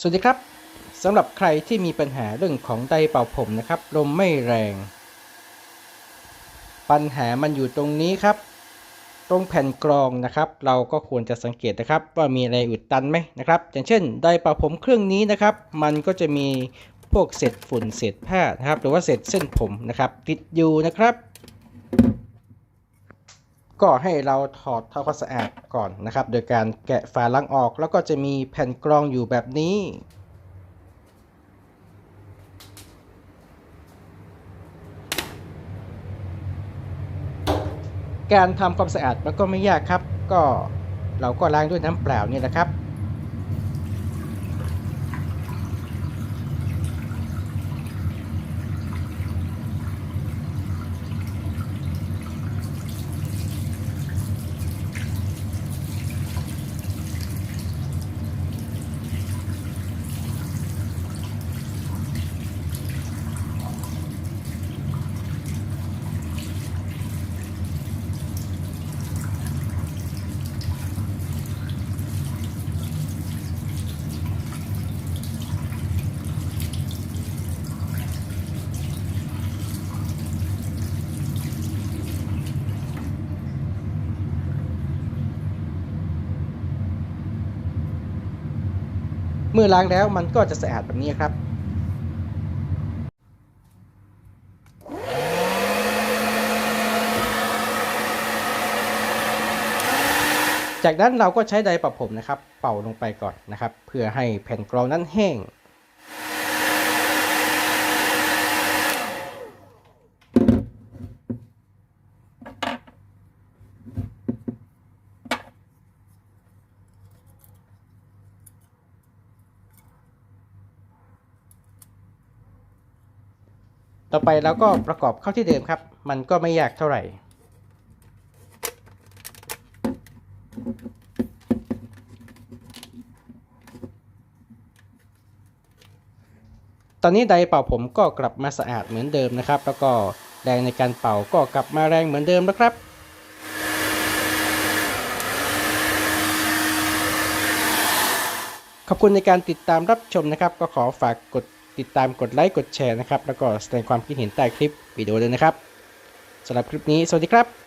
สวัสดีครับสำหรับใครที่มีปัญหาเรื่องของไดร์เป่าผมนะครับ ลมไม่แรง ปัญหามันอยู่ตรงนี้ครับ ตรงแผ่นกรองนะครับ เราก็ควรจะสังเกตนะครับ ว่ามีอะไรอุดตันไหมนะครับ อย่างเช่นไดร์เป่าผมเครื่องนี้นะครับ มันก็จะมีพวกเศษฝุ่นเศษผ้านะครับ หรือว่าเศษเส้นผมนะครับ ติดอยู่นะครับ ก็ให้เราถอดทำความสะอาดก่อนนะครับ โดยการแกะฝาล้างออก แล้วก็จะมีแผ่นกรองอยู่แบบนี้ การทำความสะอาดมันก็ไม่ยากครับ ก็เราก็ล้างด้วยน้ำเปล่านี่นะครับ เมื่อล้างแล้วมันก็จะสะอาดแบบนี้ครับจากนั้นเราก็ใช้ไดร์ปรับผมนะครับ เป่าลงไปก่อนนะครับ เพื่อให้แผ่นกรองนั้นแห้ง ต่อไปเราก็ประกอบเข้าที่เดิมครับ มันก็ไม่ยากเท่าไหร่ ตอนนี้ไดเป่าผมก็กลับมาสะอาดเหมือนเดิมนะครับ แล้วก็แรงในการเป่าก็กลับมาแรงเหมือนเดิมแล้วครับขอบคุณในการติดตามรับชมนะครับ ก็ขอฝากกด ติดตามกดไลค์กดแชร์นะครับ แล้วก็แสดงความคิดเห็นใต้คลิปวิดีโอเลยนะครับสำหรับคลิปนี้ สวัสดีครับ